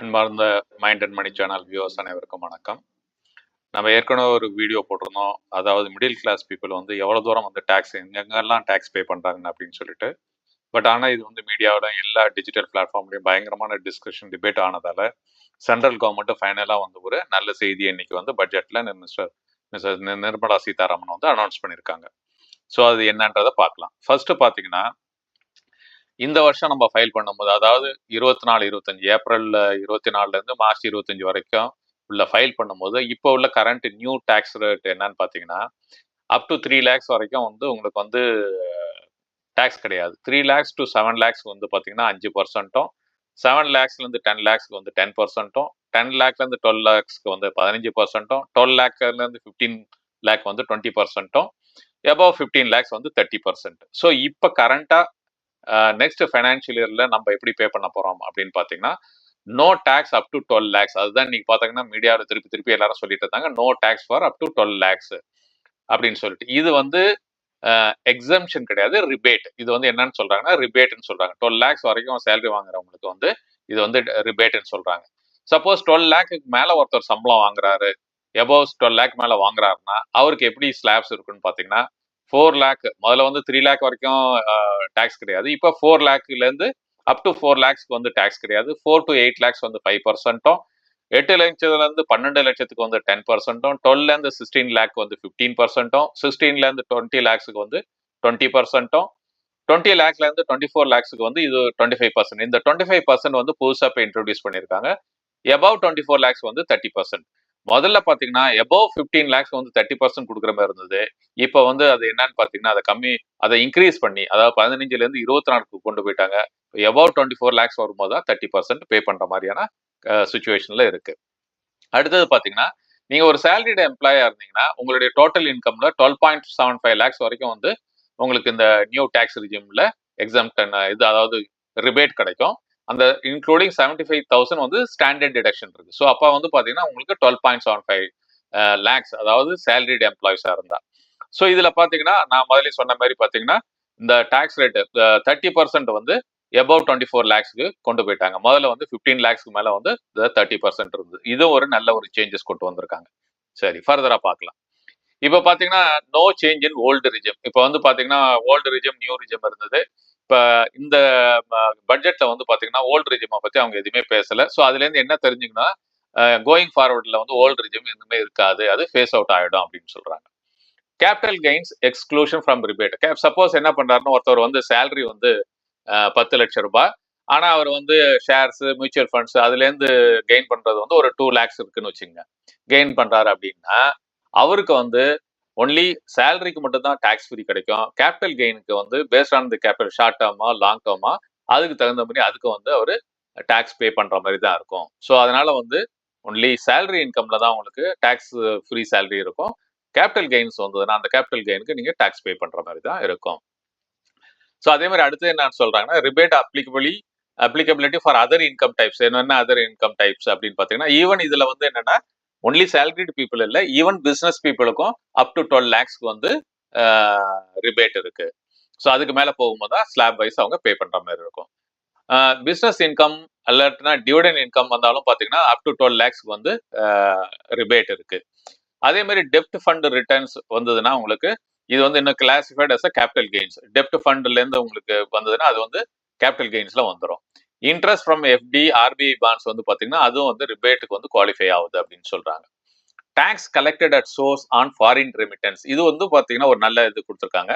அன்பார்ந்த mind and money channel viewers அனைவருக்கும் வணக்கம். நம்ம ஏற்கனவே ஒரு வீடியோ போட்டிருந்தோம். அதாவது மிடில் கிளாஸ் பீப்புள் வந்து எவ்வளோ தூரம் வந்து டேக்ஸ் எங்கெங்கெல்லாம் டேக்ஸ் பே பண்ணுறாங்க அப்படின்னு சொல்லிட்டு. பட் ஆனால் இது வந்து மீடியாவோட எல்லா டிஜிட்டல் பிளாட்ஃபார்ம்லையும் பயங்கரமான டிஸ்கஷன் டிபேட் ஆனதால சென்ட்ரல் கவர்மெண்ட் ஃபைனலாக வந்து ஒரு நல்ல செய்தி இன்னைக்கு வந்து பட்ஜெட்டில் மிஸ்டர் மிஸ்டர் நிர்மலா சீதாராமன் வந்து அனௌன்ஸ் பண்ணியிருக்காங்க ஸோ அது என்னன்றதை பார்க்கலாம். ஃபர்ஸ்ட் பார்த்தீங்கன்னா இந்த வருஷம் நம்ம ஃபைல் பண்ணும்போது அதாவது இருபத்தி நாலு இருபத்தஞ்சு ஏப்ரலில் இருபத்தி நாலுலேருந்து மார்ச் இருபத்தஞ்சு வரைக்கும் உள்ள ஃபைல் பண்ணும்போது இப்போ உள்ள கரண்ட் நியூ டேக்ஸ் ரேட் என்னன்னு பார்த்தீங்கன்னா அப் டு த்ரீ லேக்ஸ் வரைக்கும் வந்து உங்களுக்கு வந்து டேக்ஸ் கிடையாது. Three lakhs to seven lakhs வந்து பார்த்தீங்கன்னா அஞ்சு பர்சன்ட்டும் செவன் லேக்ஸ்லேருந்து டென் லேக்ஸ்க்கு வந்து டென் பர்சன்ட்டும் டென் லேக்லேருந்து டுவெல் லேக்ஸ்க்கு வந்து பதினஞ்சு பர்சன்ட்டும் டுவெல் லேக்லேருந்து ஃபிஃப்டீன் லேக் வந்து டுவெண்ட்டி பர்சன்ட்டும் எபவ் ஃபிஃப்டீன் லேக்ஸ் வந்து தேர்ட்டி பர்சன்ட் ஸோ இப்போ கரண்ட்டாக நெக்ஸ்ட் ஃபைனான்ஷியல் இயர்ல நம்ம எப்படி பே பண்ண போறோம் அப்படின்னு பாத்தீங்கன்னா no tax up to twelve lakhs அதுதான் நீங்க பாத்தீங்கன்னா மீடியாவில் திருப்பி திருப்பி எல்லாரும் சொல்லிட்டு இருந்தாங்க. No tax for up to twelve lakhs அப்படின்னு சொல்லிட்டு. இது வந்து எக்ஸம்ஷன் கிடையாது ரிபேட் இது வந்து என்னன்னு சொல்றாங்கன்னா ரிபேட்னு சொல்றாங்க. டுவெல் லேக்ஸ் வரைக்கும் சேலரி வாங்குறவங்களுக்கு வந்து இது வந்து ரிபேட்னு சொல்றாங்க. சப்போஸ் டுவெல் லேக்கு மேல ஒருத்தர் சம்பளம் வாங்குறாரு. எபோவ் டுவெல் லேக் மேல வாங்குறாருன்னா அவருக்கு எப்படி ஸ்லாப்ஸ் இருக்குன்னு பாத்தீங்கன்னா ஃபோர் லேக் முதல்ல வந்து த்ரீ லேக் வரைக்கும் டேக்ஸ் கிடையாது. இப்போ ஃபோர் லேக்லேருந்து அப் டு ஃபோர் லேக்ஸ்க்கு வந்து டேக்ஸ் கிடையாது. ஃபோர் டு எயிட் லேக்ஸ் வந்து ஃபைவ் பர்சன்ட்டும் எட்டு லட்சத்துலேருந்து பன்னெண்டு லட்சத்துக்கு வந்து டென் பர்சன்ட்டும் டுவெல்லேருந்து சிக்ஸ்டீன் லேக் வந்து ஃபிஃப்டீன் பர்சன்ட்டும் சிக்ஸ்டீன்லேருந்து டுவெண்ட்டி லேக்ஸுக்கு வந்து டுவெண்ட்டி பர்சன்ட்டும் டுவெண்ட்டி லேக்லேருந்து டுவெண்ட்டி ஃபோர் லேக்ஸுக்கு வந்து இது டுவெண்ட்டி ஃபைவ் பர்சன்ட் இந்த டுவெண்ட்டி ஃபைவ் பர்சன்ட் வந்து புதுசாக இப்போ இன்ட்ரடியூஸ் பண்ணியிருக்காங்க. எபவ் டுவெண்ட்டி ஃபோர் லேக்ஸ் வந்து தேர்ட்டி பர்சன்ட் முதல்ல பாத்தீங்கன்னா எபோவ் ஃபிஃப்டீன் லேக்ஸ் வந்து தேர்ட்டி பர்சன்ட் கொடுக்குற மாதிரி இருந்தது. இப்போ வந்து அது என்னன்னு பாத்தீங்கன்னா அதை கம்மி அதை இன்க்ரீஸ் பண்ணி அதாவது பதினஞ்சுல இருந்து இருபத்தி நாலுக்கு கொண்டு போயிட்டாங்க. எபோவ் டுவெண்ட்டி ஃபோர் லேக்ஸ் வரும்போது தான் தேர்ட்டி பர்சன்ட் பே பண்ற மாதிரியான சுச்சுவேஷன்ல இருக்கு. அடுத்தது பாத்தீங்கன்னா நீங்க ஒரு சேலரிடு எம்ப்ளாயா இருந்தீங்கன்னா உங்களுடைய total இன்கம்ல twelve point seven five lakhs வரைக்கும் வந்து உங்களுக்கு இந்த நியூ டேக்ஸ் ரிஜிம்ல எக்ஸாம் இது அதாவது ரிபேட் கிடைக்கும். அந்த இன்க்ளூடிங் செவன்டி ஃபைவ் தௌசண்ட் வந்து ஸ்டாண்டர்ட் டிடக்ஷன் இருக்கு. ஸோ அப்போ வந்து பார்த்தீங்கன்னா உங்களுக்கு twelve point seven five lakhs அதாவது சேலரிட் எம்ப்ளாயிஸாக இருந்தா. ஸோ இதில் பார்த்தீங்கன்னா நான் முதல்ல சொன்ன மாதிரி பார்த்தீங்கன்னா இந்த டேக்ஸ் ரேட்டு தேர்ட்டி பர்சன்ட் வந்து எபவ் டுவெண்ட்டி ஃபோர் லேக்ஸ்க்கு கொண்டு போயிட்டாங்க. முதல்ல வந்து ஃபிஃப்டீன் லேக்ஸ்க்கு மேலே வந்து தேர்ட்டி பர்சன்ட் இருந்தது. இதுவும் ஒரு நல்ல ஒரு சேஞ்சஸ் கொண்டு வந்திருக்காங்க. சரி ஃபர்தராக பார்க்கலாம் இப்போ பார்த்தீங்கன்னா no change in old regime இப்போ வந்து பார்த்தீங்கன்னா ஓல்டு ரிஜம் நியூ ரிஜம் இருந்தது. இப்போ இந்த பட்ஜெட்ல வந்து பாத்தீங்கன்னா ஓல்டு ரிஜிமை பத்தி அவங்க எதுவுமே பேசல. ஸோ அதுல இருந்து என்ன தெரிஞ்சுங்கன்னா கோயிங் ஃபார்வர்டில் வந்து ஓல்டு ரிஜிம் எதுவுமே இருக்காது. அது ஃபேஸ் அவுட் ஆகிடும் அப்படின்னு சொல்றாங்க. Capital gains exclusion from rebate cap suppose என்ன பண்றாருன்னு ஒருத்தர் வந்து சேலரி வந்து பத்து லட்சம் ரூபாய். ஆனா அவர் வந்து ஷேர்ஸ் மியூச்சுவல் ஃபண்ட்ஸ் அதுலேருந்து கெயின் பண்றது வந்து ஒரு டூ லேக்ஸ் இருக்குன்னு வச்சுங்க கெயின் பண்றாரு அப்படின்னா அவருக்கு வந்து ஒன்லி சேலரிக்கு மட்டும் தான் டேக்ஸ் ஃப்ரீ கிடைக்கும். கேபிட்டல் கெயினுக்கு வந்து based on the capital short டேர்மா long டேர்மா அதுக்கு தகுந்த மாதிரி அதுக்கு வந்து அவர் டேக்ஸ் பே பண்ற மாதிரி தான் இருக்கும். ஸோ அதனால வந்து ஒன்லி சேலரி இன்கம்ல தான் உங்களுக்கு டேக்ஸ் ஃப்ரீ சேலரி இருக்கும். கேபிட்டல் கெயின்ஸ் வந்ததுன்னா அந்த கேபிட்டல் கெயினுக்கு நீங்க டேக்ஸ் பே பண்ற மாதிரி தான் இருக்கும். ஸோ அதே மாதிரி அடுத்து என்ன சொல்றாங்கன்னா rebate applicably applicability for other income types என்னென்ன அதர் இன்கம் டைப்ஸ் அப்படின்னு பார்த்தீங்கன்னா ஈவன் இதுல வந்து என்னன்னா ஒன்லி சேலரிடு பீப்புள் இல்லை ஈவன் பிஸ்னஸ் பீப்புளுக்கும் அப் டு டுவெல் லேக்ஸ்க்கு வந்து ரிபேட் இருக்கு. ஸோ அதுக்கு மேலே போகும்போது தான் ஸ்லாப் வைஸ் அவங்க பே பண்ணுற மாதிரி இருக்கும். பிஸ்னஸ் இன்கம் இல்லாட்டினா டிவிடன் இன்கம் வந்தாலும் பார்த்தீங்கன்னா அப் டு டுவெல் லேக்ஸ்க்கு வந்து ரிபேட் இருக்கு. அதே மாதிரி டெப்ட் ஃபண்ட் ரிட்டர்ன்ஸ் வந்ததுன்னா உங்களுக்கு இது வந்து இன்னும் classified as a capital gains டெப்ட் ஃபண்ட்லேருந்து உங்களுக்கு வந்ததுன்னா அது வந்து கேபிட்டல் கெயின்ஸ்ல வந்துடும் interest from FD RBI bonds வந்து பார்த்தீங்கன்னா அதுவும் வந்து ரிபேட்டுக்கு வந்து குவாலிஃபை ஆகுது அப்படின்னு சொல்றாங்க. Tax collected at source on foreign remittance இது வந்து பார்த்தீங்கன்னா ஒரு நல்ல இது கொடுத்துருக்காங்க.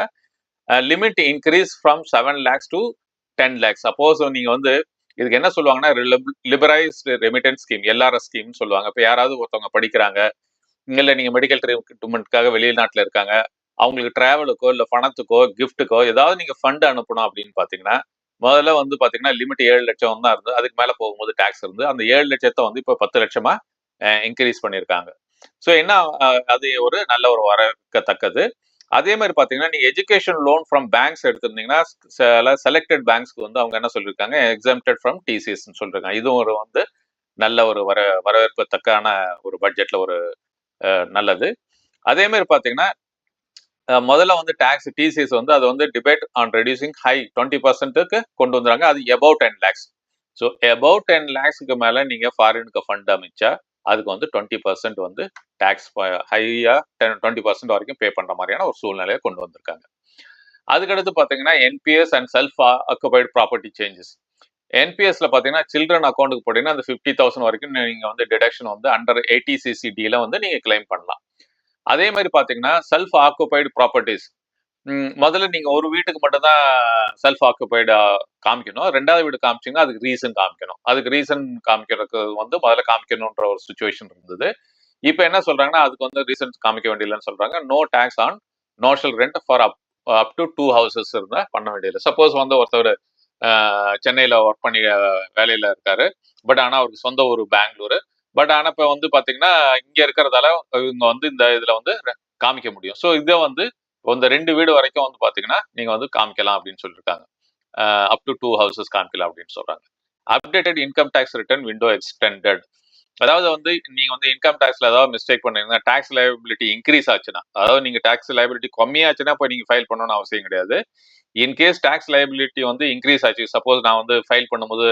Limit increase from seven lakhs to ten lakhs suppose நீங்க வந்து இதுக்கு என்ன சொல்லுவாங்கன்னா liberalised remittance scheme LRS scheme சொல்லுவாங்க. இப்போ யாராவது ஒருத்தவங்க படிக்கிறாங்க இல்லை நீங்க மெடிக்கல் ட்ரீட்மெண்ட்காக வெளிநாட்டில் இருக்காங்க அவங்களுக்கு டிராவலுக்கோ இல்லை பணத்துக்கோ கிஃப்ட்டுக்கோ ஏதாவது நீங்க ஃபண்ட் அனுப்பணும் அப்படின்னு பார்த்தீங்கன்னா முதல்ல வந்து பார்த்தீங்கன்னா லிமிட் ஏழு லட்சம் தான் இருந்து அதுக்கு மேலே போகும்போது டேக்ஸ் இருந்து அந்த ஏழு லட்சத்தை வந்து இப்போ பத்து லட்சமாக இன்க்ரீஸ் பண்ணியிருக்காங்க. ஸோ என்ன அது ஒரு நல்ல ஒரு வரவேற்கத்தக்கது. அதே மாதிரி பார்த்தீங்கன்னா நீங்க எஜுகேஷன் லோன் ஃப்ரம் பேங்க்ஸ் எடுத்திருந்தீங்கன்னா சில செலக்டட் பேங்க்ஸ்க்கு வந்து அவங்க என்ன சொல்லியிருக்காங்க எக்ஸாம்டட் ஃப்ரம் டிசிஎஸ் சொல்லிருக்காங்க இதுவும் ஒரு வந்து நல்ல ஒரு வர வரவேற்பத்தக்கான ஒரு பட்ஜெட்ல ஒரு நல்லது. அதே மாதிரி பார்த்தீங்கன்னா முதல்ல வந்து டாக்ஸ் டிசிஎஸ் வந்து அது வந்து debate on reducing high twenty பர்சன்ட்டுக்கு கொண்டு வந்துறாங்க அது about ten lakhs so about ten லேக்ஸுக்கு மேலே நீங்கள் ஃபாரினுக்கு ஃபண்ட் அமைச்சா அதுக்கு வந்து டுவெண்ட்டி பர்சன்ட் வந்து டேக்ஸ் ஹையாக டென் டுவெண்ட்டி பர்சன்ட் வரைக்கும் பே பண்ணுற மாதிரியான ஒரு சூழ்நிலையை கொண்டு வந்திருக்காங்க. அதுக்கடுத்து பார்த்தீங்கன்னா NPS and self occupied property changes என்பிஎஸ்ல பார்த்தீங்கன்னா சில்ட்ரன் அக்கௌண்ட்டுக்கு போட்டீங்கன்னா அந்த ஃபிஃப்டி தௌசண்ட் வரைக்கும் நீங்கள் வந்து டிடக்ஷன் வந்து அண்டர் எயிட்டி சிசிடியில் வந்து நீங்கள் கிளைம் பண்ணலாம். அதே மாதிரி பார்த்தீங்கன்னா செல்ஃப் ஆக்குபைடு ப்ராப்பர்ட்டிஸ் முதல்ல நீங்க ஒரு வீட்டுக்கு மட்டும் தான் செல்ஃப் ஆக்குபைடு காமிக்கணும். ரெண்டாவது வீடு காமிச்சிங்கன்னா அதுக்கு ரீசன் காமிக்கணும். அதுக்கு ரீசன் காமிக்கிறதுக்கு வந்து முதல்ல காமிக்கணுன்ற ஒரு சுச்சுவேஷன் இருந்தது. இப்போ என்ன சொல்றாங்கன்னா அதுக்கு வந்து ரீசன் காமிக்க வேண்டியதுன்னு சொல்றாங்க. No tax on notional rent for up up to two houses இருந்தால் பண்ண வேண்டியதில்லை. சப்போஸ் வந்து ஒருத்தர் சென்னையில் ஒர்க் பண்ணி வேலையில் இருக்காரு. பட் ஆனால் அவருக்கு சொந்த ஊர் பெங்களூரு. பட் ஆனால் இப்போ வந்து பார்த்தீங்கன்னா இங்கே இருக்கிறதால இவங்க வந்து இந்த இதில் வந்து காமிக்க முடியும். ஸோ இதை வந்து இந்த ரெண்டு வீடு வரைக்கும் வந்து பார்த்தீங்கன்னா நீங்கள் வந்து காமிக்கலாம் அப்படின்னு சொல்லியிருக்காங்க அப் டு டூ ஹவுசஸ் காமிக்கலாம் அப்படின்னு சொல்கிறாங்க updated income tax return window extended அதாவது வந்து நீங்க வந்து இன்கம் டேக்ஸ்ல ஏதாவது மிஸ்டேக் பண்ணீங்கன்னா டேக்ஸ் லைபிலிட்டி இன்க்ரீஸ் ஆச்சுன்னா அதாவது நீங்க டேக்ஸ் லைபிலிட்டி கம்மியாச்சுன்னா இப்போ நீங்க ஃபைல் பண்ணணும்னு அவசியம் கிடையாது. இன்கேஸ் டேக்ஸ் லைபிலிட்டி வந்து இன்க்ரீஸ் ஆச்சு சப்போஸ் நான் வந்து ஃபைல் பண்ணும்போது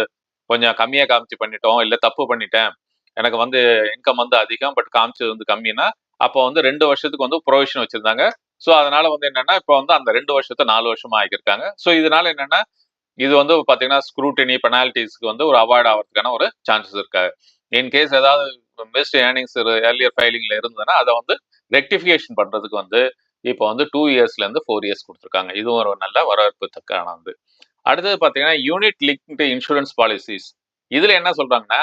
கொஞ்சம் கம்மியாக காமிச்சு பண்ணிட்டோம் இல்லை தப்பு பண்ணிட்டேன் எனக்கு வந்து இன்கம் வந்து அதிகம் பட் காமிச்சது வந்து கம்மின்னா அப்போ வந்து ரெண்டு வருஷத்துக்கு வந்து ப்ரொவிஷன் வச்சிருந்தாங்க. ஸோ அதனால வந்து என்னன்னா இப்போ வந்து அந்த ரெண்டு வருஷத்தை நாலு வருஷமா ஆகியிருக்காங்க ஸோ இதனால என்னன்னா இது வந்து பாத்தீங்கன்னா ஸ்க்ரூட்டினி பெனால்டிஸ்க்கு வந்து ஒரு அவாய்ட் ஆகிறதுக்கான ஒரு சான்சஸ் இருக்காது. இன்கேஸ் ஏதாவது பெஸ்ட் ஏர்னிங்ஸ் ஏர்லியர் ஃபைலிங்ல இருந்ததுன்னா அதை வந்து ரெக்டிஃபிகேஷன் பண்றதுக்கு வந்து இப்போ வந்து டூ இயர்ஸ்ல இருந்து ஃபோர் இயர்ஸ் கொடுத்துருக்காங்க. இதுவும் ஒரு நல்ல வரவேற்பு வந்து. அடுத்தது பாத்தீங்கன்னா யூனிட் லிங்க்டு இன்சூரன்ஸ் பாலிசிஸ் இதுல என்ன சொல்றாங்கன்னா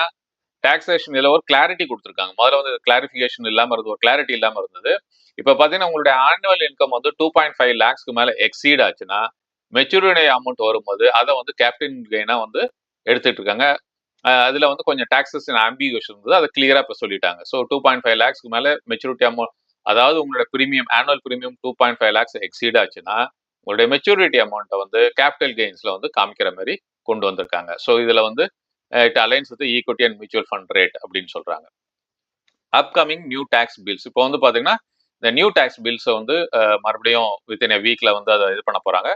டாக்ஸேஷன் இதில் ஒரு கிளாரிட்டி கொடுத்துருக்காங்க. முதல்ல வந்து கிளாரிஃபிகேஷன் இல்லாமல் இருந்தது ஒரு கிளாரிட்டி இல்லாமல் இருந்தது. இப்போ பார்த்தீங்கன்னா உங்களுடைய ஆனுவல் இன்கம் வந்து டூ பாயிண்ட் ஃபைவ் லேக்ஸ்க்கு மேலே எக்ஸீட் ஆச்சுன்னா மெச்சூரிட்டி அமௌண்ட் வரும்போது அதை வந்து கேப்டன் கெயினாக வந்து எடுத்துட்டு இருக்காங்க அதில் வந்து கொஞ்சம் டாக்ஸஸ் ஆம்பிகேஷன் இருந்தது. அதை கிளியராக இப்போ சொல்லிட்டாங்க. ஸோ டூ பாயிண்ட் ஃபைவ் லேக்ஸ்க்கு மேலே மெச்சூரிட்டி அமௌண்ட் அதாவது உங்களோட premium annual premium two point five lakhs exceed ஆச்சுன்னா உங்களுடைய மெச்சூரிட்டி அமௌண்ட்டை வந்து கேபிட்டல் கெயின்ஸில் வந்து காமிக்கிற மாதிரி கொண்டு வந்திருக்காங்க. ஸோ இதில் வந்து it aligns with equity and mutual fund rate அப்படின்னு சொல்றாங்க. அப்கமிங் நியூ டேக்ஸ் பில்ஸ் இப்போ வந்து பாத்தீங்கன்னா இந்த நியூ டேக்ஸ் பில்ஸை வந்து மறுபடியும் வித்தின் எ வீக்ல வந்து அதை இது பண்ண போறாங்க.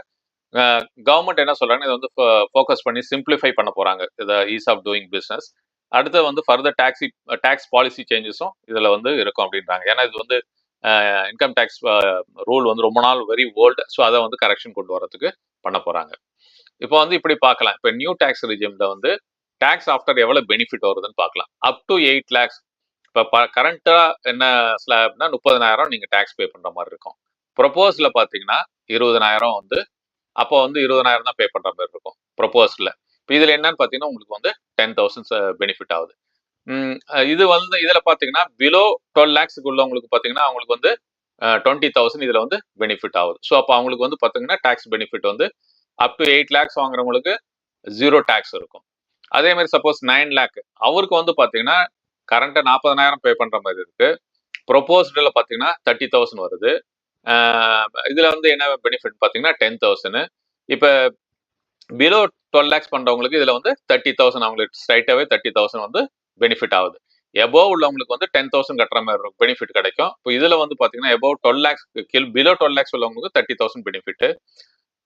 கவர்மெண்ட் என்ன சொல்றாங்க இதை வந்து ஃபோக்கஸ் பண்ணி சிம்பிளிஃபை பண்ண போறாங்க. இதை ஈஸ் ஆஃப் டூயிங் பிஸ்னஸ் அடுத்து வந்து ஃபர்தர் டாக்ஸி டேக்ஸ் பாலிசி சேஞ்சஸும் இதில் வந்து இருக்கும் அப்படின்றாங்க. ஏன்னா இது வந்து இன்கம் டேக்ஸ் ரூல் வந்து ரொம்ப நாள் வெரி ஓல்டு ஸோ அதை வந்து கரெக்ஷன் கொண்டு வரதுக்கு பண்ண போறாங்க. இப்போ வந்து இப்படி பார்க்கலாம். இப்போ நியூ டேக்ஸ் ரிஜிம்ல வந்து டேக்ஸ் ஆஃப்டர் எவ்வளோ பெனிஃபிட் வருதுன்னு பார்க்கலாம். அப் டு எயிட் லேக்ஸ் இப்போ கரண்ட்டாக என்ன ஸ்லாப்னா முப்பதனாயிரம் நீங்கள் டேக்ஸ் பே பண்ணுற மாதிரி இருக்கும். ப்ரொப்போஸில் பார்த்தீங்கன்னா இருபதனாயிரம் வந்து அப்போ வந்து இருபதனாயிரம் தான் பே பண்ணுற மாதிரி இருக்கும். ப்ரொப்போஸில் இப்போ இதில் என்னன்னு பார்த்தீங்கன்னா உங்களுக்கு வந்து டென் தௌசண்ட்ஸ் பெனிஃபிட் ஆகுது. இது வந்து இதில் பார்த்தீங்கன்னா பிலோ டுவெல் லேக்ஸுக்கு உள்ளவங்களுக்கு பார்த்தீங்கன்னா அவங்களுக்கு வந்து டுவெண்ட்டி தௌசண்ட் இதில் வந்து பெனிஃபிட் ஆகுது. ஸோ அப்போ அவங்களுக்கு வந்து பார்த்தீங்கன்னா டேக்ஸ் பெனிஃபிட் வந்து அப் டு எயிட் லேக்ஸ் வாங்குறவங்களுக்கு ஜீரோ டேக்ஸ் இருக்கும். அதே மாதிரி சப்போஸ் நைன் லேக் அவருக்கு வந்து பார்த்தீங்கன்னா கரண்ட்டை நாற்பதனாயிரம் பே பண்ணுற மாதிரி இருக்கு. ப்ரொபோஸ்டில் பார்த்தீங்கன்னா தேர்ட்டி தௌசண்ட் வருது. இதில் வந்து என்ன பெனிஃபிட் பார்த்தீங்கன்னா டென் தௌசண்ட் இப்போ பிலோ டுவெல் லேக்ஸ் பண்ணுறவங்களுக்கு இதில் வந்து தேர்ட்டி தௌசண்ட் அவங்களுக்கு ஸ்ட்ரைட்டாகவே தேர்ட்டி தௌசண்ட் வந்து பெனிஃபிட் ஆகுது. எபோவ் உள்ளவங்களுக்கு வந்து டென் தௌசண்ட் கட்டுற மாதிரி இருக்கும் பெனிஃபிட் கிடைக்கும். இப்போ இதில் வந்து பார்த்தீங்கன்னா எபோவ் டுவெல் லேக்ஸ் கீழ் பிலோ டுவெல் லேக்ஸ் உள்ளவங்களுக்கு thirty thousand benefit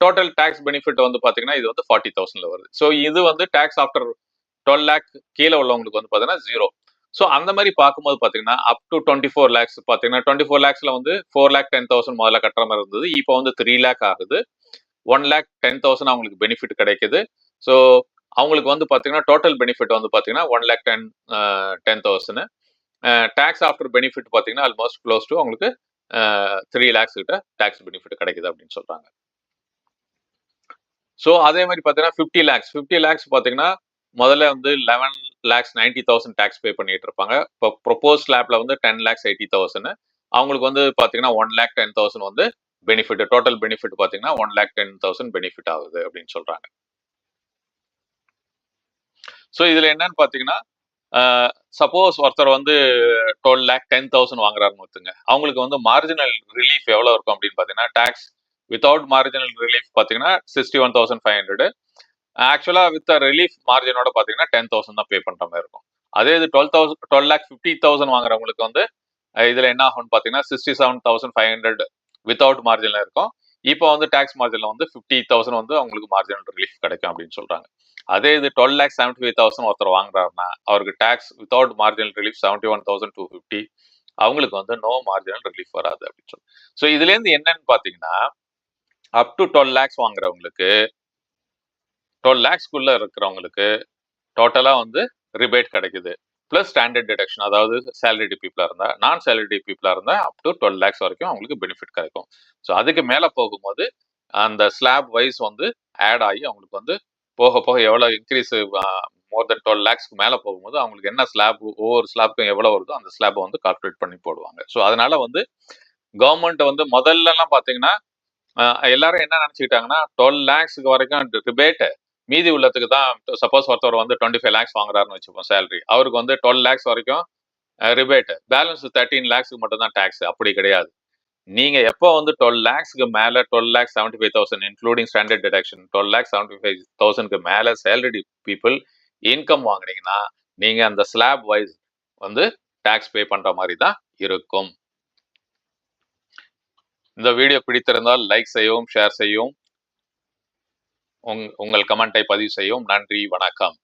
total tax benefit வந்து பார்த்தீங்கன்னா இது வந்து ஃபார்ட்டி தௌசண்ட்ல வருது. ஸோ இது வந்து டேக்ஸ் ஆஃப்டர் டுவெல் லேக் கீழே உள்ளவங்களுக்கு வந்து பார்த்தீங்கன்னா ஜீரோ ஸோ அந்த மாதிரி பார்க்கும்போது பார்த்தீங்கன்னா up to twenty four lakhs பார்த்தீங்கன்னா டுவெண்ட்டி ஃபோர் லேக்ஸில் வந்து ஃபோர் லேக் டென் தௌசண்ட் முதல்ல கட்டுற மாதிரி இருந்தது. இப்போ வந்து த்ரீ லேக் ஆகுது. ஒன் லேக் டென் தௌசண்ட் அவங்களுக்கு பெனிஃபிட் கிடைக்குது. ஸோ அவங்களுக்கு வந்து பார்த்தீங்கன்னா டோட்டல் பெனிஃபிட் வந்து பார்த்தீங்கன்னா one lakh ten ten thousand tax after benefit பார்த்தீங்கன்னா ஆல்மோஸ்ட் க்ளோஸ் டு அவங்களுக்கு த்ரீ லேக்ஸ் கிட்ட டேக்ஸ் பெனிஃபிட் கிடைக்குது அப்படின்னு சொல்கிறாங்க ஸோ அதே மாதிரி பார்த்தீங்கன்னா ஃபிஃப்டி லேக்ஸ் ஃபிஃப்டி லேக்ஸ் பார்த்தீங்கன்னா முதல்ல வந்து eleven lakhs ninety thousand tax pay பண்ணிட்டு இருப்பாங்க. இப்போ ப்ரொபோஸ் லேப்ல வந்து டென் லேக்ஸ் எயிட்டி தௌசண்ட் அவங்களுக்கு வந்து பார்த்தீங்கன்னா ஒன் லேக் டென் தௌசண்ட் வந்து பெனிஃபிட் டோட்டல் பெனிஃபிட் பார்த்தீங்கன்னா one lakh ten thousand benefit ஆகுது அப்படின்னு சொல்றாங்க. ஸோ இதில் என்னன்னு பார்த்தீங்கன்னா சப்போஸ் ஒருத்தர் வந்து டுவெல் லேக் டென் தௌசண்ட் வாங்குறாருன்னு ஒருத்துங்க அவங்களுக்கு வந்து மார்ஜினல் ரிலீஃப் எவ்வளோ இருக்கும் அப்படின்னு பார்த்தீங்கன்னா டேக்ஸ் வித்தவுட் மார்ஜினல் ரிலீஃப் பார்த்தீங்கன்னா sixty one thousand five hundred ஆக்சுவலாக வித் ரிலீஃப் மார்ஜினோட பார்த்தீங்கன்னா டென் தௌசண்ட் தான் பே பண்ணுற மாதிரி இருக்கும். அதே இது twelve thousand twelve lakh fifty thousand வாங்குறவங்களுக்கு வந்து இதில் என்ன ஆகும்னு பார்த்தீங்கன்னா sixty seven thousand five hundred without மார்ஜினில் இருக்கும். இப்போ வந்து டேக்ஸ் மார்ஜினில் வந்து ஃபிஃப்டி தௌசண்ட் வந்து அவங்களுக்கு மார்ஜினல் ரிலீஃப் கிடைக்கும் அப்படின்னு சொல்கிறாங்க அதே இது twelve lakh seventy five thousand ஒருத்தர் வாங்குறாருன்னா அவருக்கு tax without marginal relief seventy one thousand two fifty அவங்களுக்கு வந்து நோ மார்ஜினல் ரிலீஃப் வராது அப்படின்னு சொல்லி ஸோ இதுலேருந்து என்னன்னு பார்த்தீங்கன்னா அப் டு டுவெல் லேக்ஸ் வாங்குறவங்களுக்கு டுவெல் லேக்ஸ்க்குள்ளே இருக்கிறவங்களுக்கு டோட்டலாக வந்து ரிபேட் கிடைக்குது. ப்ளஸ் ஸ்டாண்டர்ட் டிடக்ஷன் அதாவது சேலரிடி பீப்புளாக இருந்தால் நான் சேலரிடி பீப்புளாக இருந்தால் அப் டு டுவெல் லேக்ஸ் வரைக்கும் அவங்களுக்கு பெனிஃபிட் கிடைக்கும். ஸோ அதுக்கு மேலே போகும்போது அந்த ஸ்லாப் வைஸ் வந்து ஆட் ஆகி அவங்களுக்கு வந்து போக போக எவ்வளோ இன்க்ரீஸ் மோர் தென் டுவெல் லேக்ஸ்க்கு மேலே போகும்போது அவங்களுக்கு என்ன ஸ்லாப் ஒவ்வொரு ஸ்லாப்க்கும் எவ்வளோ வருதோ அந்த ஸ்லாப்பை வந்து கால்குலேட் பண்ணி போடுவாங்க. ஸோ அதனால வந்து கவர்மெண்ட் வந்து முதல்லலாம் பார்த்தீங்கன்னா எல்லாரும் என்ன நினைச்சுக்கிட்டாங்கன்னா டுவெல் லேக்ஸுக்கு வரைக்கும் ரிபேட்டு மீதி உள்ளத்துக்கு தான் சப்போஸ் ஒருத்தர் வந்து டுவெண்ட்டி ஃபைவ் லேக்ஸ் வாங்குறாருன்னு வச்சுப்போம் சேலரி அவருக்கு வந்து டுவெல் லேக்ஸ் வரைக்கும் ரிபேட் பேலன்ஸ் தேர்ட்டீன் லேக்ஸுக்கு மட்டும் தான் டேக்ஸ் அப்படி கிடையாது. நீங்க எப்போ வந்து டுவெல் லேக்ஸ்க்கு மேல twelve lakhs seventy five thousand including standard deduction twelve lakhs seventy five தௌசண்ட்க்கு மேல சேலரி பீப்புள் இன்கம் வாங்குனீங்கன்னா நீங்க அந்த ஸ்லாப் வைஸ் வந்து டேக்ஸ் பே பண்ற மாதிரி தான் இருக்கும். இந்த வீடியோ பிடித்திருந்தால் லைக் செய்யவும் ஷேர் செய்யவும் உங் உங்கள் கமெண்ட்டை பதிவு செய்யவும் நன்றி வணக்கம்.